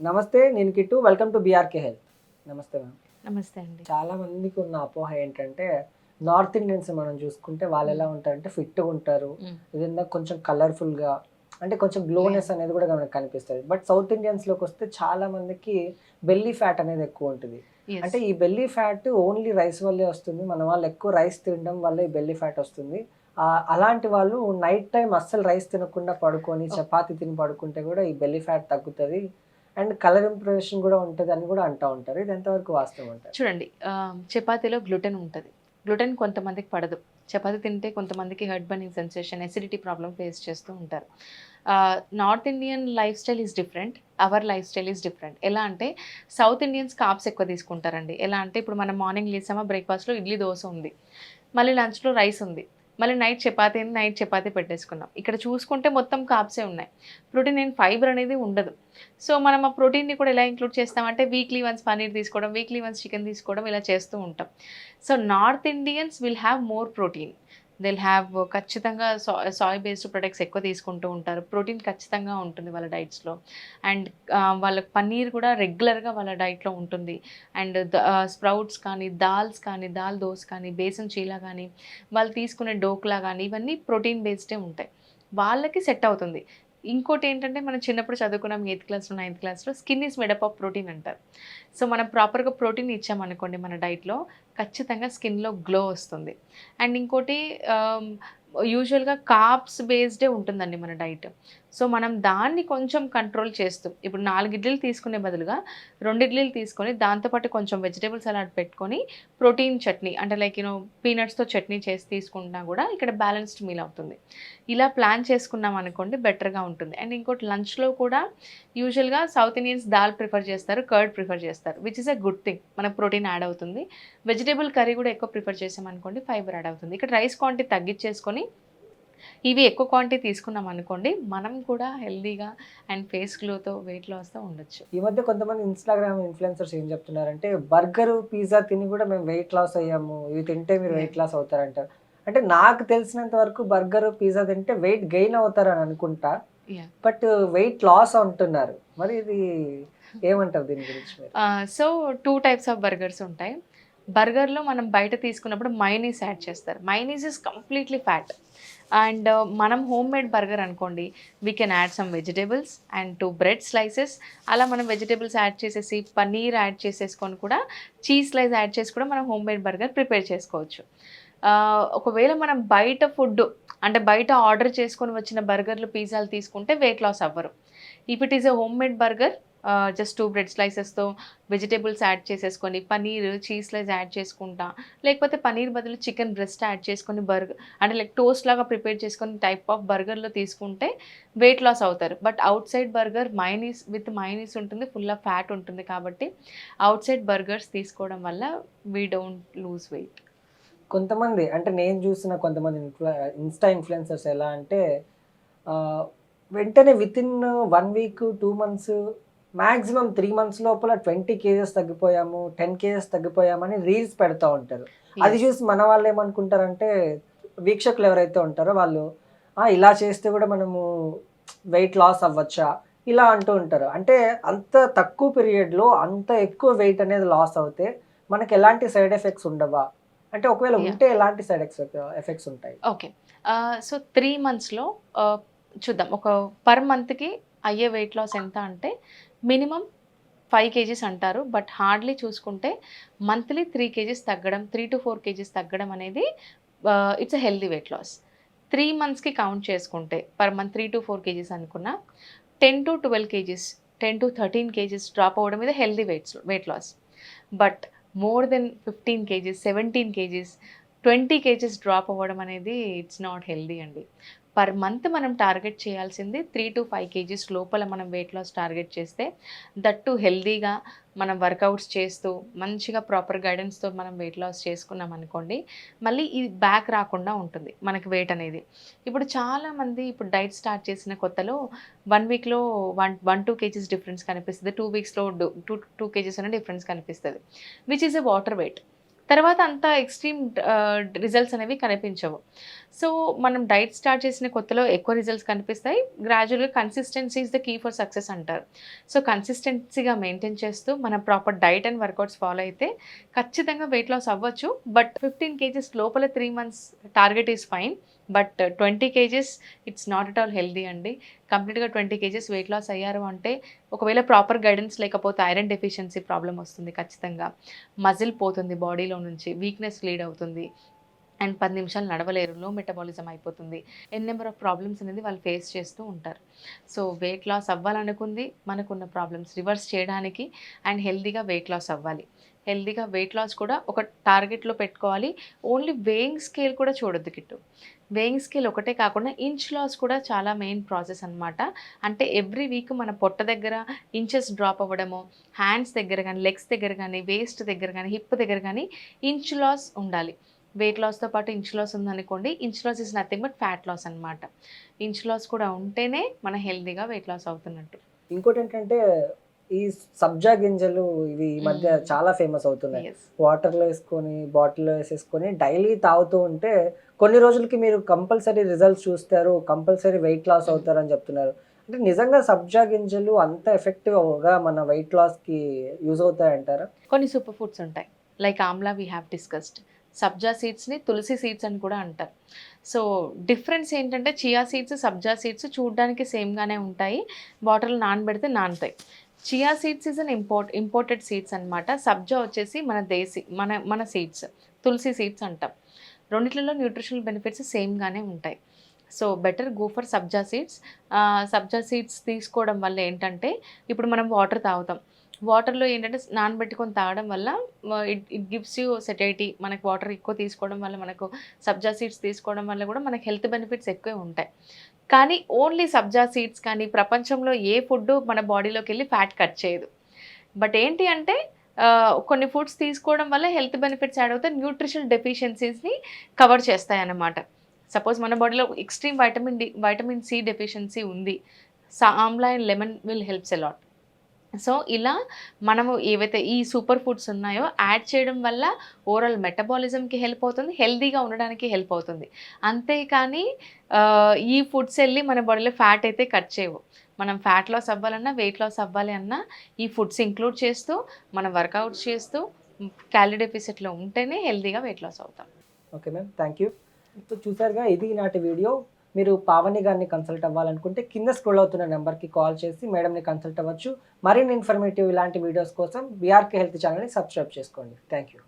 నమస్తే నేను Kittu. Welcome to BRK health నమస్తే మ్యామ్ నమస్తే అండి. చాలా మందికి ఉన్న అపోహ ఏంటంటే నార్త్ ఇండియన్స్ మనం చూసుకుంటే వాళ్ళు ఎలా ఉంటారంటే ఫిట్గా ఉంటారు. ఏదైనా కొంచెం కలర్ఫుల్గా అంటే కొంచెం గ్లోనెస్ అనేది కూడా మనకు కనిపిస్తుంది. బట్ సౌత్ ఇండియన్స్లోకి వస్తే చాలా మందికి బెల్లీ ఫ్యాట్ అనేది ఎక్కువ ఉంటుంది. అంటే ఈ బెల్లీ ఫ్యాట్ ఓన్లీ రైస్ వల్లే వస్తుంది. మన వాళ్ళు ఎక్కువ రైస్ తినడం వల్ల ఈ బెల్లీ ఫ్యాట్ వస్తుంది. అలాంటి వాళ్ళు నైట్ టైం అస్సలు రైస్ తినకుండా పడుకొని చపాతి తిని పడుకుంటే కూడా ఈ బెల్లీ ఫ్యాట్ తగ్గుతుంది. అండ్ కలర్ ఇంప్రెషన్ కూడా ఉంటుంది అని కూడా అంటూ ఉంటారు. ఇది ఎంతవరకు వాస్తవం అంటారు? చూడండి చపాతీలో గ్లూటెన్ ఉంటుంది. గ్లూటెన్ కొంతమందికి పడదు. చపాతీ తింటే కొంతమందికి head burning sensation acidity problem face చేస్తూ ఉంటారు. North Indian lifestyle is different our lifestyle is different ఎలా అంటే సౌత్ ఇండియన్స్ కాప్స్ ఎక్కువ తీసుకుంటారండి. ఎలా అంటే ఇప్పుడు మనం మార్నింగ్ లేసామా బ్రేక్ఫాస్ట్లో ఇడ్లీ దోశ ఉంది. మళ్ళీ లంచ్లో రైస్ ఉంది. మళ్ళీ నైట్ చపాతీ నైట్ చపాతీ పెట్టేసుకున్నాం. ఇక్కడ చూసుకుంటే మొత్తం కాప్సే ఉన్నాయి. ప్రోటీన్ అండ్ ఫైబర్ అనేది ఉండదు. సో మనం ఆ ప్రోటీన్ని కూడా ఎలా ఇంక్లూడ్ చేస్తామంటే వీక్లీ వన్స్ పన్నీర్ తీసుకోవడం వీక్లీ వన్స్ చికెన్ తీసుకోవడం ఇలా చేస్తూ ఉంటాం. So north Indians will have more protein they'll have uh, ఖచ్చితంగా సా సాయ్ బేస్డ్ ప్రొడక్ట్స్ ఎక్కువ తీసుకుంటూ ఉంటారు. ప్రోటీన్ ఖచ్చితంగా ఉంటుంది వాళ్ళ డైట్స్లో అండ్ వాళ్ళ పన్నీర్ కూడా రెగ్యులర్గా వాళ్ళ డైట్లో ఉంటుంది. అండ్ స్ప్రౌట్స్ కానీ దాల్స్ కానీ దాల్ దోస్ కానీ బేసన్ చీలా కానీ వాళ్ళు తీసుకునే డోక్లా కానీ ఇవన్నీ ప్రోటీన్ బేస్డే ఉంటాయి. వాళ్ళకి సెట్ అవుతుంది. ఇంకోటి ఏంటంటే మనం చిన్నప్పుడు చదువుకున్నాం ఎయిత్ క్లాస్లో నైన్త్ క్లాస్లో skin is made up of protein అంటారు. సో మనం ప్రాపర్గా ప్రోటీన్ ఇచ్చామనుకోండి మన డైట్లో ఖచ్చితంగా స్కిన్లో గ్లో వస్తుంది. అండ్ ఇంకోటి యూజువల్గా కాప్స్ బేస్డే ఉంటుందండి మన డైట్. సో మనం దాన్ని కొంచెం కంట్రోల్ చేస్తూ ఇప్పుడు నాలుగు ఇడ్లీలు తీసుకునే బదులుగా రెండు ఇడ్లీలు తీసుకొని దాంతోపాటు కొంచెం వెజిటేబుల్ సలాడ్ పెట్టుకొని ప్రోటీన్ చట్నీ అంటే లైక్ యూనో పీనట్స్తో చట్నీ చేసి తీసుకుంటున్నా కూడా ఇక్కడ బ్యాలెన్స్డ్ మీల్ అవుతుంది. ఇలా ప్లాన్ చేసుకున్నాం అనుకోండి బెటర్గా ఉంటుంది. అండ్ ఇంకోటి లంచ్లో కూడా యూజువల్గా సౌత్ ఇండియన్స్ దాల్ ప్రిఫర్ చేస్తారు కర్డ్ ప్రిఫర్ చేస్తారు which is a good thing మనకు ప్రోటీన్ యాడ్ అవుతుంది. వెజిటేబుల్ కర్రీ కూడా ఎక్కువ ప్రిఫర్ చేసామనుకోండి ఫైబర్ యాడ్ అవుతుంది. ఇక్కడ రైస్ క్వాంటిటీ తగ్గించేసుకొని ఇవి ఎక్కువ క్వాంటిటీ తీసుకున్నాం అనుకోండి మనం కూడా హెల్దీగా అండ్ ఫేస్ గ్లోతో వెయిట్ లాస్తో ఉండొచ్చు. ఈ మధ్య కొంతమంది ఇన్స్టాగ్రామ్ ఇన్ఫ్లుయెన్సర్స్ ఏం చెప్తున్నారంటే బర్గర్ పిజ్జా తిని కూడా మేము వెయిట్ లాస్ అయ్యాము ఇవి తింటే మీరు వెయిట్ లాస్ అవుతారంటారు. అంటే నాకు తెలిసినంత వరకు బర్గర్ పిజ్జా తింటే వెయిట్ గెయిన్ అవుతారని అనుకుంటా. బట్ వెయిట్ లాస్ అంటున్నారు. మరి ఇది ఏమంటారు దీని గురించి so two types of burgers ఉంటాయి. బర్గర్లో మనం బయట తీసుకున్నప్పుడు మైనీస్ యాడ్ చేస్తారు. Mayonnaise is completely fat and uh, మనం హోమ్ మేడ్ బర్గర్ అనుకోండి we can add some vegetables and two bread slices అలా మనం వెజిటేబుల్స్ యాడ్ చేసేసి పన్నీర్ యాడ్ చేసేసుకొని కూడా చీజ్ స్లైస్ యాడ్ చేసి కూడా మనం హోమ్ మేడ్ బర్గర్ ప్రిపేర్ చేసుకోవచ్చు. Uh, ఒకవేళ మనం బయట ఫుడ్ అంటే బయట ఆర్డర్ చేసుకొని వచ్చిన బర్గర్లు పిజ్జాలు తీసుకుంటే వెయిట్ లాస్ అవ్వరు. If it is a homemade burger just two bread స్లైసెస్తో vegetables add చేసేసుకొని పన్నీర్ చీజ్ స్లైస్ యాడ్ చేసుకుంటా. లేకపోతే పన్నీర్ బదులు చికెన్ బ్రెస్ట్ యాడ్ చేసుకొని బర్గర్ అంటే లైక్ టోస్ట్ లాగా ప్రిపేర్ చేసుకొని టైప్ ఆఫ్ బర్గర్లో తీసుకుంటే వెయిట్ లాస్ అవుతారు. But outside burger mayonnaise with mayonnaise ఉంటుంది ఫుల్ ఆఫ్ ఫ్యాట్ ఉంటుంది కాబట్టి అవుట్ సైడ్ బర్గర్స్ తీసుకోవడం వల్ల వీ డోంట్ లూజ్ వెయిట్ కొంతమంది అంటే నేను చూసిన కొంతమంది ఇన్ఫ్లు ఇన్స్టా ఇన్ఫ్లుయెన్సర్స్ ఎలా అంటే వెంటనే within one week two months maximum three months లోపల ట్వంటీ కేజెస్ తగ్గిపోయాము టెన్ కేజెస్ తగ్గిపోయామని రీల్స్ పెడతా ఉంటారు. అది చూసి మన వాళ్ళు ఏమనుకుంటారంటే వీక్షకులు ఎవరైతే ఉంటారో వాళ్ళు "ఆ, ఇలా చేస్తే కూడా మనము వెయిట్ లాస్ అవ్వచ్చా? ఇలా అంటూ ఉంటారు. అంటే అంత తక్కువ పీరియడ్లో అంత ఎక్కువ వెయిట్ అనేది లాస్ అవుతే మనకి ఎలాంటి సైడ్ ఎఫెక్ట్స్ ఉండవా? అంటే ఒకవేళ. ఉంటే ఎలాంటి సైడ్ ఎఫెక్ట్స్ ఉంటాయి? ఓకే. సో త్రీ మంత్స్లో చూద్దాం. ఒక పర్ మంత్కి అయ్యే వెయిట్ లాస్ ఎంత అంటే మినిమం ఫైవ్ కేజీస్ అంటారు బట్ హార్డ్లీ చూసుకుంటే మంత్లీ త్రీ కేజీస్ తగ్గడం త్రీ టు ఫోర్ కేజీస్ తగ్గడం అనేది it's a healthy weight loss three మంత్స్కి కౌంట్ చేసుకుంటే per month three to four kgs అనుకున్న ten to twelve kgs ten to thirteen kgs drop అవ్వడం మీద healthy weights weight loss but more than fifteen kgs seventeen kgs twenty kgs drop అవ్వడం అనేది it's not healthy అండి. Per month మనం target చేయాల్సింది three to five kgs లోపల మనం weight loss target చేస్తే దట్టు హెల్దీగా మనం వర్కౌట్స్ చేస్తూ మంచిగా ప్రాపర్ గైడెన్స్తో మనం వెయిట్ లాస్ చేసుకున్నాం అనుకోండి మళ్ళీ ఇది బ్యాక్ రాకుండా ఉంటుంది మనకి వెయిట్ అనేది. ఇప్పుడు చాలామంది ఇప్పుడు డైట్ స్టార్ట్ చేసిన కొత్తలో వన్ వీక్లో one one two kgs difference కనిపిస్తుంది టూ వీక్స్లో టూ టూ కేజీస్ అనే డిఫరెన్స్ కనిపిస్తుంది which is a water weight తర్వాత అంత ఎక్స్ట్రీమ్ రిజల్ట్స్ అనేవి కనిపించవు. సో మనం డైట్ స్టార్ట్ చేసిన కొత్తలో ఎక్కువ రిజల్ట్స్ కనిపిస్తాయి. గ్రాడ్యువల్గా consistency is the key for success అంటారు. సో కన్సిస్టెన్సీగా మెయింటైన్ చేస్తూ మనం proper diet and workouts follow అయితే ఖచ్చితంగా వెయిట్ లాస్ అవ్వచ్చు. బట్ ఫిఫ్టీన్ కేజెస్ లోపల three months target is fine but twenty kgs it's not at all healthy అండి. కంప్లీట్గా ట్వంటీ కేజెస్ వెయిట్ లాస్ అయ్యారు అంటే ఒకవేళ ప్రాపర్ గైడెన్స్ లేకపోతే ఐరన్ డెఫిషియన్సీ ప్రాబ్లం వస్తుంది ఖచ్చితంగా. మజిల్ పోతుంది బాడీలో నుంచి వీక్నెస్ లీడ్ అవుతుంది. అండ్ పది నిమిషాలు నడవలేరు లో మెటబాలిజం అయిపోతుంది. ఎన్ నెంబర్ ఆఫ్ ప్రాబ్లమ్స్ అనేది వాళ్ళు ఫేస్ చేస్తూ ఉంటారు. సో వెయిట్ లాస్ అవ్వాలనుకుంది మనకున్న ప్రాబ్లమ్స్ రివర్స్ చేయడానికి అండ్ హెల్దీగా వెయిట్ లాస్ అవ్వాలి. హెల్దీగా వెయిట్ లాస్ కూడా ఒక టార్గెట్లో పెట్టుకోవాలి. ఓన్లీ వేయింగ్ స్కేల్ కూడా చూడొద్దు కిట్టు. వేయింగ్ స్కేల్ ఒకటే కాకుండా ఇంచ్ లాస్ కూడా చాలా మెయిన్ ప్రాసెస్ అనమాట అంటే ఎవ్రీ వీక్ మన పొట్ట దగ్గర ఇంచెస్ డ్రాప్ అవ్వడము హ్యాండ్స్ దగ్గర కానీ లెగ్స్ దగ్గర కానీ వేస్ట్ దగ్గర కానీ హిప్ దగ్గర కానీ ఇంచ్ లాస్ ఉండాలి. వెయిట్ లాస్తో పాటు ఇంచ్ లాస్ ఉందనుకోండి inch loss is nothing but fat loss అనమాట ఇంచ్ లాస్ కూడా ఉంటేనే మన హెల్దీగా వెయిట్ లాస్ అవుతున్నట్టు. ఇంకోటి ఏంటంటే ఈ సబ్జా గింజలు ఇవి ఈ మధ్య Mm. చాలా ఫేమస్ అవుతున్నాయి. వాటర్లో వేసుకొని బాటిల్లో వేసేసుకొని డైలీ తాగుతూ ఉంటే కొన్ని రోజులకి మీరు కంపల్సరీ రిజల్ట్స్ చూస్తారు కంపల్సరీ వెయిట్ లాస్ అవుతారు అని చెప్తున్నారు. అంటే నిజంగా సబ్జా గింజలు అంత ఎఫెక్టివ్గా మన వెయిట్ లాస్కి యూజ్ అవుతాయంటారా? కొన్ని సూపర్ ఫుడ్స్ ఉంటాయి. Like amla we have discussed sabja సీడ్స్ని తులసి సీడ్స్ అని కూడా అంటారు. సో డిఫరెన్స్ ఏంటంటే చియా సీడ్స్ సబ్జా సీడ్స్ చూడడానికి సేమ్గానే ఉంటాయి. వాటర్లో నానబెడితే నానుతాయి. Chia seeds is an import imported seeds అనమాట సబ్జా వచ్చేసి మన దేశీ మన మన సీడ్స్ తులసి సీడ్స్ అంటాం. రెండిట్లలో న్యూట్రిషనల్ బెనిఫిట్స్ సేమ్గానే ఉంటాయి. So better go for sabja seeds sabja seeds తీసుకోవడం వల్ల ఏంటంటే ఇప్పుడు మనం వాటర్ తాగుతాం. వాటర్లో ఏంటంటే నానబెట్టుకొని తాగడం వల్ల it it gives you satiety మనకు వాటర్ ఎక్కువ తీసుకోవడం వల్ల మనకు సబ్జా సీడ్స్ తీసుకోవడం వల్ల కూడా మనకు హెల్త్ బెనిఫిట్స్ ఎక్కువే ఉంటాయి. కానీ ఓన్లీ సబ్జా సీడ్స్ కానీ ప్రపంచంలో ఏ ఫుడ్ మన బాడీలోకి వెళ్ళి ఫ్యాట్ కట్ చేయదు. బట్ ఏంటి అంటే కొన్ని ఫుడ్స్ తీసుకోవడం వల్ల హెల్త్ బెనిఫిట్స్ యాడ్ అవుతాయి న్యూట్రిషన్ డెఫిషియన్సీస్ని కవర్ చేస్తాయన్నమాట. సపోజ్ మన బాడీలో extreme vitamin D vitamin C deficiency ఉంది. Amla and lemon will helps a lot so ఇలా మనము ఏవైతే ఈ సూపర్ ఫుడ్స్ ఉన్నాయో యాడ్ చేయడం వల్ల ఓవరాల్ మెటబాలిజంకి హెల్ప్ అవుతుంది హెల్దీగా ఉండడానికి హెల్ప్ అవుతుంది. అంతేకాని ఈ ఫుడ్స్ వెళ్ళి మన బాడీలో ఫ్యాట్ అయితే కట్ చేయవు. మనం ఫ్యాట్ లాస్ అవ్వాలన్నా వెయిట్ లాస్ అవ్వాలి అన్నా ఈ ఫుడ్స్ ఇంక్లూడ్ చేస్తూ మనం వర్కౌట్ చేస్తూ క్యాలరీ డెఫిసిట్లో ఉంటేనే హెల్దీగా వెయిట్ లాస్ అవుతాం. Okay ma'am thank you. ఇప్పుడు చూసారుగా ఇది నాటి వీడియో. మీరు పావని గారిని కన్సల్ట్ అవ్వాలనుకుంటే కింద స్క్రోల్ అవుతున్న నెంబర్కి కాల్ చేసి మేడంని కన్సల్ట్ అవ్వచ్చు. మరిన్ని ఇన్ఫర్మేటివ్ ఇలాంటి వీడియోస్ కోసం బీఆర్కే హెల్త్ ఛానల్ని సబ్స్క్రైబ్ చేసుకోండి. Thank you